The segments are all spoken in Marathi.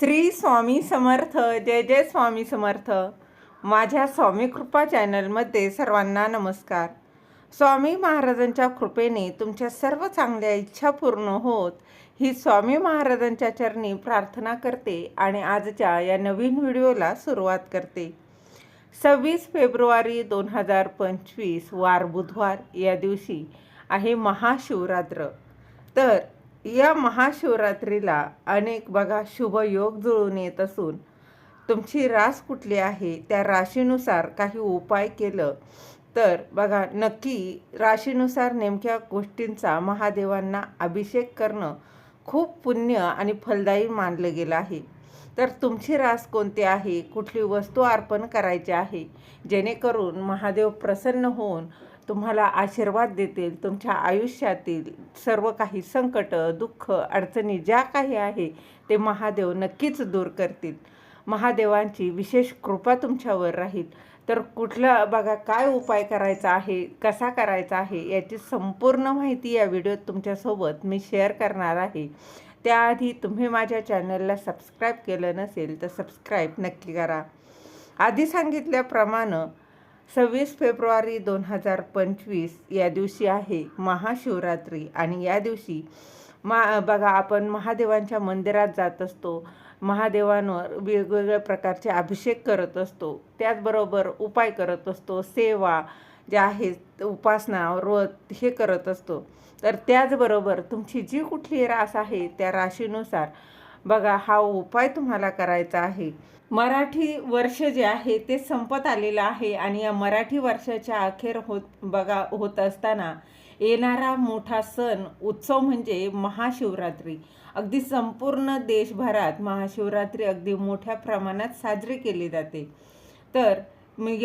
श्री स्वामी समर्थ जय जय स्वामी समर्थ. माझ्या स्वामी कृपा चॅनलमध्ये सर्वांना नमस्कार. स्वामी महाराजांच्या कृपेने तुमच्या सर्व चांगल्या इच्छा पूर्ण होत ही स्वामी महाराजांच्या चरणी प्रार्थना करते आणि आजच्या या नवीन व्हिडिओला सुरुवात करते. सव्वीस फेब्रुवारी दोन हजार पंचवीस वार बुधवार या दिवशी आहे महाशिवरात्र. तर या महाशिवरात्रीला अनेक बघा शुभ योग जुळून येत असून तुमची रास कुठली आहे त्या राशीनुसार काही उपाय केलं तर बघा नक्की राशीनुसार नेमक्या गोष्टींचा महादेवांना अभिषेक करणं खूप पुण्य आणि फलदायी मानलं गेलं आहे. तर तुमची रास कोणती आहे? कुठली वस्तू अर्पण करायची आहे? जेणेकरून महादेव प्रसन्न होऊन तुम्हाला आशीर्वाद देतील तुमच्या आयुष्यातील सर्व काही संकट दुःख अडचणी ज्या काही आहे ते महादेव नक्कीच दूर करतील. महादेवांची विशेष कृपा तुमच्यावर राहील. तर कुठला बघा काय उपाय करायचा आहे कसा करायचा आहे याची संपूर्ण माहिती या व्हिडिओत तुमच्यासोबत मी शेअर करणार आहे. त्याआधी तुम्ही माझ्या चॅनलला सबस्क्राईब केलं नसेल तर सबस्क्राईब नक्की करा. आधी सांगितल्याप्रमाणे सव्वीस फेब्रुवारी दोन हजार पंचवीस या दिवशी आहे महाशिवरात्री. आणि या दिवशी मा बघा आपण महादेवांच्या मंदिरात जात असतो. महादेवांवर वेगवेगळ्या प्रकारचे अभिषेक करत असतो. त्याचबरोबर उपाय करत असतो. सेवा ज्या आहेत उपासना व्रत हे करत असतो. तर त्याचबरोबर तुमची जी कुठली रास आहे त्या राशीनुसार बघा हा उपाय तुम्हाला करायचा आहे. मराठी वर्ष जे आहे ते संपत आलेलं आहे आणि या मराठी वर्षाच्या अखेर होत बघा होत असताना येणारा मोठा सण उत्सव म्हणजे महाशिवरात्री. अगदी संपूर्ण देशभरात महाशिवरात्री अगदी मोठ्या प्रमाणात साजरी केली जाते. तर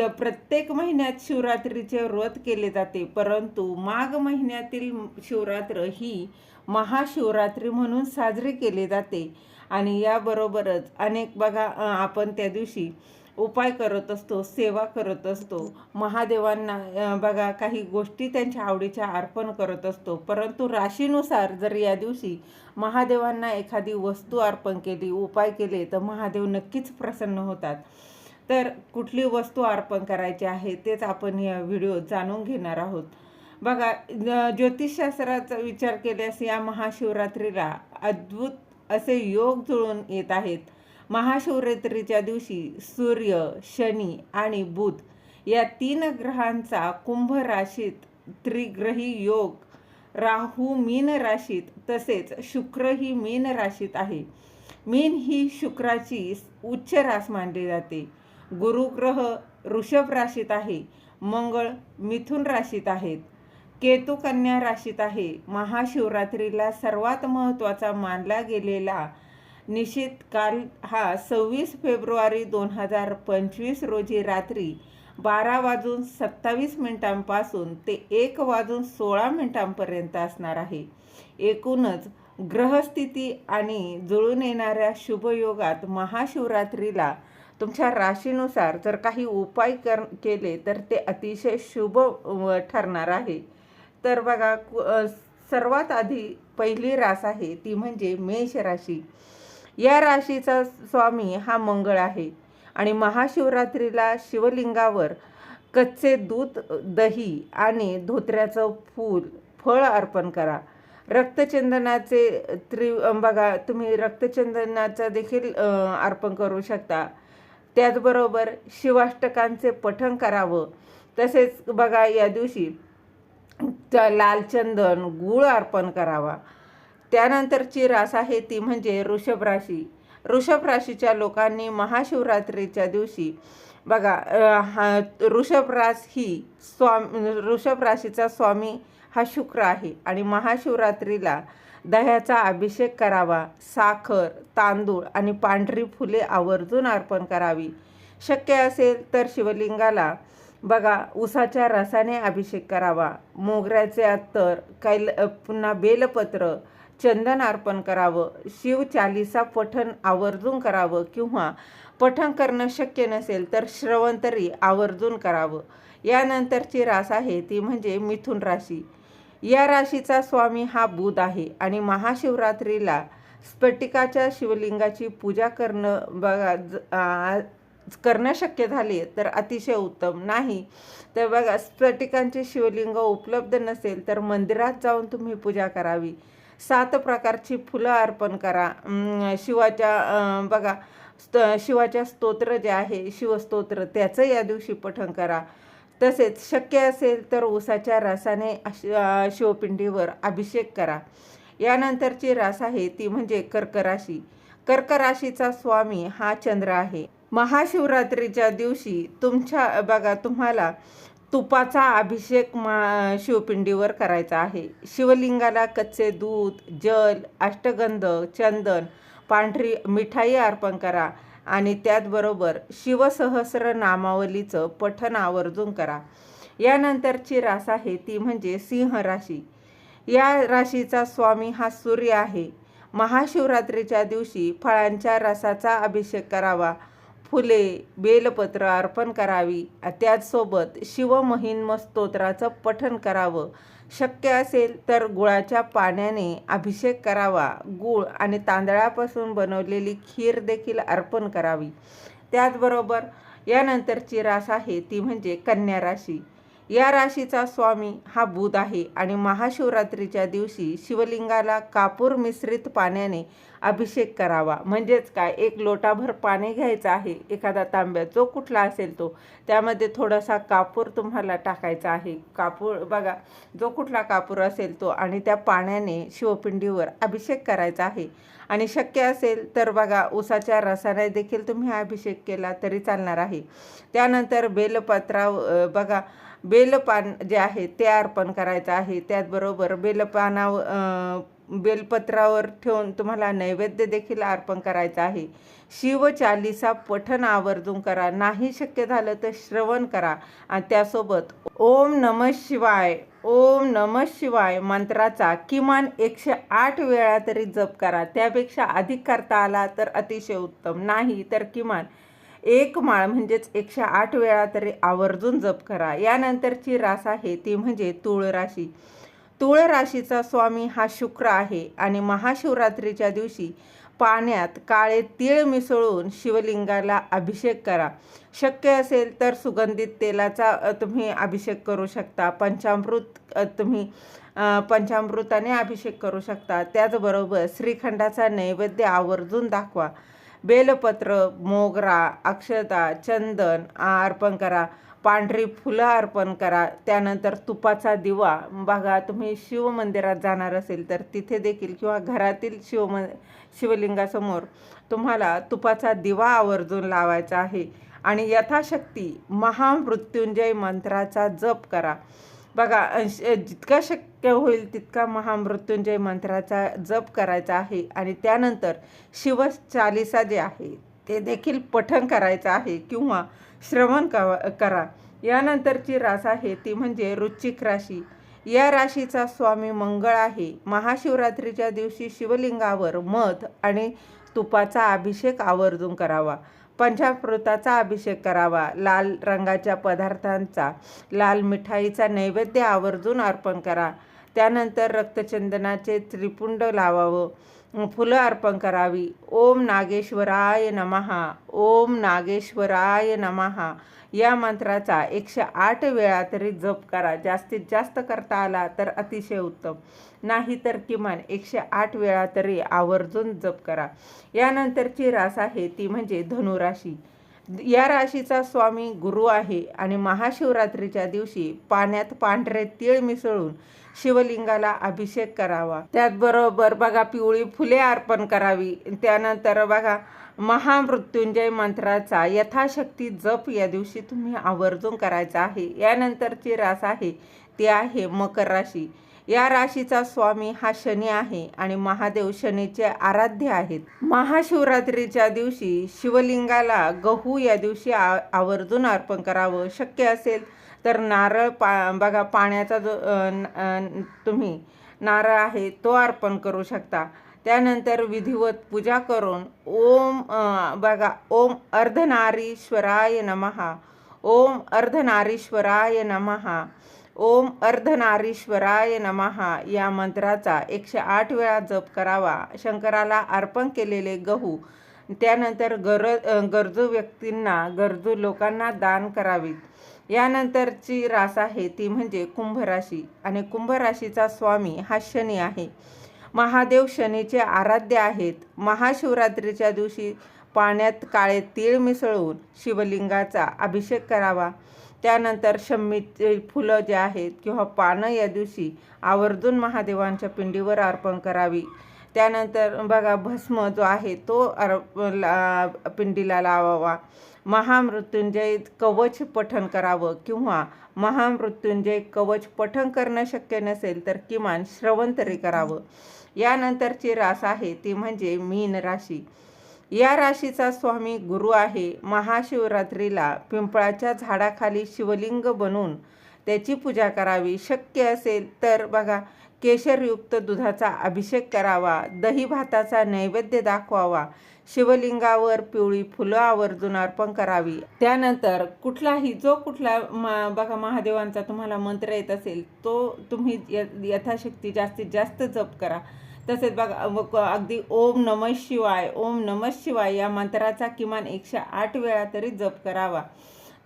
प्रत्येक महिन्यात शिवरात्रीचे व्रत केले जाते परंतु माघ महिन्यातील शिवरात्र ही महाशिवरात्री म्हणून साजरी केले जाते. आणि याबरोबरच अनेक बघा आपण त्या दिवशी उपाय करत असतो सेवा करत असतो. महादेवांना बघा काही गोष्टी त्यांच्या आवडीच्या अर्पण करत असतो. परंतु राशीनुसार जर या दिवशी महादेवांना एखादी वस्तू अर्पण केली उपाय केले तर महादेव नक्कीच प्रसन्न होतात. तर कुठली वस्तू अर्पण करायची आहे तेच आपण या व्हिडिओ जाणून घेणार आहोत. बघा ज्योतिषशास्त्राचा विचार केल्यास या महाशिवरात्रीला अद्भुत असे योग जुळून येत आहेत. महाशिवरात्रीच्या दिवशी सूर्य शनी आणि बुध या तीन ग्रहांचा कुंभ राशीत त्रिग्रही योग राहू मीन राशीत तसेच शुक्र ही मीन राशीत आहे. मीन ही शुक्राची उच्च रास मानली जाते. गुरुग्रह ऋषभ राशीत आहे. मंगळ मिथुन राशीत आहेत. केतू कन्या राशीत आहे. महाशिवरात्रीला सर्वात महत्त्वाचा मानला गेलेला निश्चित काल हा सव्वीस फेब्रुवारी दोन हजार पंचवीस रोजी रात्री बारा वाजून सत्तावीस मिनिटांपासून ते एक वाजून सोळा मिनिटांपर्यंत असणार आहे. एकूणच ग्रहस्थिती आणि जुळून येणाऱ्या शुभयोगात महाशिवरात्रीला तुमच्या राशीनुसार जर काही उपाय कर केले तर ते अतिशय शुभ ठरणार आहे. तर बघा कु- सर्वात आधी पहिली रास आहे ती म्हणजे मेष राशी. या राशीचा स्वामी हा मंगळ आहे आणि महाशिवरात्रीला शिवलिंगावर कच्चे दूध दही आणि धोत्र्याचं फूल फळ अर्पण करा. रक्तचंदनाचे त्रि बघा तुम्ही रक्तचंदनाचं देखील अर्पण करू शकता. त्याचबरोबर शिवाष्टकांचे पठण करावं. तसेच बघा या दिवशी लालचंदन गूळ अर्पण करावा. त्यानंतरची रास आहे ती म्हणजे वृषभ राशी. वृषभ राशीच्या लोकांनी महाशिवरात्रीच्या दिवशी बघा हा वृषभ रास ही स्वामी वृषभ राशीचा स्वामी हा शुक्र आहे आणि महाशिवरात्रीला दह्याचा अभिषेक करावा. साखर तांदूळ आणि पांढरी फुले आवर्जून अर्पण करावी. शक्य असेल तर शिवलिंगाला बघा उसाच्या रसाने अभिषेक करावा. मोगऱ्याचे अत्तर कैल पुन्हा बेलपत्र चंदन अर्पण करावं. शिवचालिसा पठण आवर्जून करावं किंवा पठण करणं शक्य नसेल तर श्रवण तरी आवर्जून करावं. यानंतरची रास आहे ती म्हणजे मिथुन राशी. या राशीचा स्वामी हा बुध आहे आणि महाशिवरात्रीला स्फटिकाच्या शिवलिंगाची पूजा करणं बघा ज- करणं शक्य झाले तर अतिशय उत्तम. नाही तर बघा स्फटिकांचे शिवलिंग उपलब्ध नसेल तर मंदिरात जाऊन तुम्ही पूजा करावी. सात प्रकारची फुलं अर्पण करा. शिवाच्या बघा स्त शिवाच्या स्तोत्र जे आहे शिवस्तोत्र त्याचं या दिवशी पठण करा. तसेच शक्य असेल तर ऊसाच्या रसाने शिवपिंडीवर अभिषेक करा. यानंतरची रास आहे ती म्हणजे कर्कराशी. कर्कराशीचा स्वामी हा चंद्र आहे. महाशिवरात्रीच्या दिवशी तुमच्या बघा तुम्हाला तुपाचा अभिषेक मा शिवपिंडीवर करायचा आहे. शिवलिंगाला कच्चे दूध जल अष्टगंध चंदन पांढरी मिठाई अर्पण करा आणि त्याचबरोबर शिवसहस्र नामावलीचं पठण आवर्जून करा. यानंतरची रास आहे ती म्हणजे सिंह राशी. या राशीचा स्वामी हा सूर्य आहे. महाशिवरात्रीच्या दिवशी फळांच्या रसाचा अभिषेक करावा. फुले बेलपत्र अर्पण करावी. त्याचसोबत शिवमहिन्म स्तोत्राचं पठन करावं. शक्य असेल तर गुळाच्या पाण्याने अभिषेक करावा. गुळ आणि तांदळापासून बनवलेली खीर देखील अर्पण करावी. त्याचबरोबर यानंतरची रास आहे ती म्हणजे कन्या राशी. या राशीचा स्वामी हा बुध आहे आणि महाशिवरात्रीच्या दिवशी शिवलिंगाला कापूर मिश्रित पाण्याने अभिषेक करावा. म्हणजेच काय? एक लोटाभर पाणी घ्यायचं आहे. एखादा तांब्या जो कुठला असेल तो. त्यामध्ये थोडासा कापूर तुम्हाला टाकायचा आहे. कापूर बघा जो कुठला कापूर असेल तो आणि त्या पाण्याने शिवपिंडीवर अभिषेक करायचा आहे. आणि शक्य असेल तर बघा उसाच्या रसाने देखील तुम्ही हा अभिषेक केला तरी चालणार आहे. त्यानंतर बेलपत्रा बघा बेलपान जे आहे ते अर्पण करायचं आहे. त्याचबरोबर बेलपानावर बेलपत्रावर ठेवून तुम्हाला नैवेद्य देखील अर्पण करायचं आहे. शिवचालिसा पठण आवर्जून करा. नाही शक्य झालं तर श्रवण करा. आणि त्यासोबत ओम नम शिवाय ओम नम शिवाय मंत्राचा किमान एकशे आठ वेळा तरी जप करा. त्यापेक्षा अधिक करता आला तर अतिशय उत्तम. नाही तर किमान एक माळ म्हणजेच एकशे आठ वेळा तरी आवर्जून जप करा. यानंतरची रास आहे ती म्हणजे तुळ राशी. तुळ राशीचा स्वामी हा शुक्र आहे आणि महाशिवरात्रीच्या दिवशी पाण्यात काळे तीळ मिसळून शिवलिंगाला अभिषेक करा. शक्य असेल तर सुगंधित तेलाचा तुम्ही अभिषेक करू शकता. पंचामृत तुम्ही पंचामृताने अभिषेक करू शकता. त्याचबरोबर श्रीखंडाचा नैवेद्य आवर्जून दाखवा. बेलपत्र मोगरा अक्षता चंदन अर्पण करा पांढरी फुलं अर्पण करा त्यानंतर तुपाचा दिवा. बघा तुम्ही शिवमंदिरात जाणार असेल तर तिथे देखील किंवा घरातील शिवम शिवलिंगासमोर तुम्हाला तुपाचा दिवा आवर्जून लावायचा आहे. आणि यथाशक्ती महामृत्युंजय मंत्राचा जप करा. बघा श- जितका शक्य होईल तितका महामृत्युंजय मंत्राचा जप करायचा आहे आणि त्यानंतर शिवचालिसा जे आहे ते देखील पठण करायचं आहे किंवा श्रवण क करा. यानंतरची रास आहे ती म्हणजे रुचिक राशी. या राशीचा स्वामी मंगळ आहे. महाशिवरात्रीच्या दिवशी शिवलिंगावर मध आणि तुपाचा अभिषेक आवर्जून करावा. पंचामृताचा अभिषेक करावा. लाल रंगाच्या पदार्थांचा लाल मिठाईचा नैवेद्य आवर्जून अर्पण करा. त्यानंतर रक्तचंदनाचे त्रिपुंड लावावं. फुलं अर्पण करावी. ओम नागेश्वराय नमहा ओम नागेश्वराय नमहा या मंत्राचा एकशे आठ वेळा तरी जप करा. जास्तीत जास्त करता आला तर अतिशय उत्तम. नाही तर किमान एकशे आठ वेळा तरी आवर्जून जप करा. यानंतरची रास आहे ती म्हणजे धनुराशी. या राशीचा स्वामी गुरु आहे आणि महाशिवरात्रीच्या दिवशी पाण्यात पांढरे तीळ मिसळून शिवलिंगाला अभिषेक करावा. त्याचबरोबर बघा पिवळी फुले अर्पण करावी. त्यानंतर बघा महामृत्युंजय मंत्राचा यथाशक्ती जप या दिवशी तुम्ही आवर्जून करायचा आहे. यानंतरची रास आहे ती आहे मकर राशी. या राशीचा स्वामी हा शनी आहे आणि महादेव शनीचे आराध्य आहेत. महाशिवरात्रीच्या दिवशी शिवलिंगाला गहू या दिवशी आ आवर्जून अर्पण करावं शक्य असेल तर नारळ पा बघा पाण्याचा जो न- तुम्ही नारळ आहे तो अर्पण करू शकता. त्यानंतर विधिवत पूजा करून ओम बघा ओम अर्धनारीश्वराय नमहा ओम अर्धनारीश्वराय नमहा ओम अर्धनारीश्वराय नमहा या मंत्राचा एकशे आठ वेळा जप करावा. शंकराला अर्पण केलेले गहू त्यानंतर गर गरजू व्यक्तींना गरजू लोकांना दान करावीत. यानंतरची रास आहे ती म्हणजे कुंभराशी. आणि कुंभराशीचा स्वामी हा शनी आहे. महादेव शनीचे आराध्य आहेत. महाशिवरात्रीच्या दिवशी पाण्यात काळे तीळ मिसळून शिवलिंगाचा अभिषेक करावा. त्यानंतर शम्मीचे फुलं जे आहेत किंवा पानं या दिवशी आवर्जून महादेवांच्या पिंडीवर अर्पण करावी. त्यानंतर बघा भस्म जो आहे तो अर ला पिंडीला लावावा. महामृत्युंजय कवच पठण करावं किंवा महामृत्युंजय कवच पठण करणं शक्य नसेल तर किमान श्रवण तरी करावं. यानंतरची रास आहे ती म्हणजे मीन राशी. या राशीचा स्वामी गुरु आहे. महाशिवरात्रीला पिंपळाच्या झाडाखाली शिवलिंग बनवून त्याची पूजा करावी. शक्य असेल तर बघा केशरयुक्त दुधाचा अभिषेक करावा. दही भाताचा नैवेद्य दाखवावा. शिवलिंगावर पिवळी फुलं आवर्जून अर्पण करावी. त्यानंतर कुठलाही जो कुठला मा बघा महादेवांचा तुम्हाला मंत्र येत असेल तो तुम्ही य यथाशक्ती जास्तीत जास्त जप करा. तसेच बघा अगदी ओम नम शिवाय ओम नम शिवाय या मंत्राचा किमान एकशे आठ वेळा तरी जप करावा.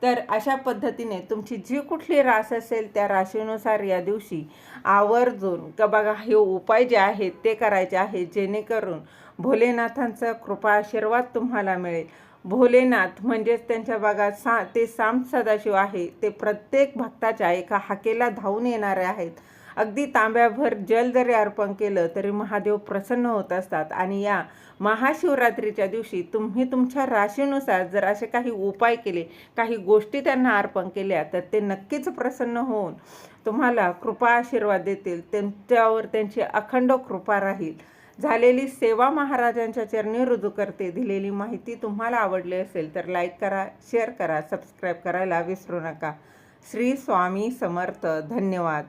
तर अशा पद्धतीने तुमची जी कुठली रास असेल त्या राशीनुसार या दिवशी आवर्जून का बघा हे उपाय जे आहेत ते करायचे आहेत जेणेकरून भोलेनाथांचा कृपा आशीर्वाद तुम्हाला मिळेल. भोलेनाथ म्हणजेच त्यांच्या बघा सा ते साम सदाशिव आहे ते प्रत्येक भक्ताच्या एका हाकेला धावून येणारे आहेत. अगदी तांब्याभर जल जरी अर्पण केलं तरी महादेव प्रसन्न होत असतात. आणि या महाशिवरात्रीच्या दिवशी तुम्ही तुमच्या राशीनुसार जर असे काही उपाय केले काही गोष्टी त्यांना अर्पण केल्या तर ते नक्कीच प्रसन्न होऊन तुम्हाला कृपा आशीर्वाद देतील. त्यांच्यावर त्यांची अखंड कृपा राहील. झालेली सेवा महाराजांच्या चरणी रुजू करते. दिलेली माहिती तुम्हाला आवडली असेल तर लाईक करा शेअर करा सबस्क्राईब करायला विसरू नका. श्री स्वामी समर्थ. धन्यवाद.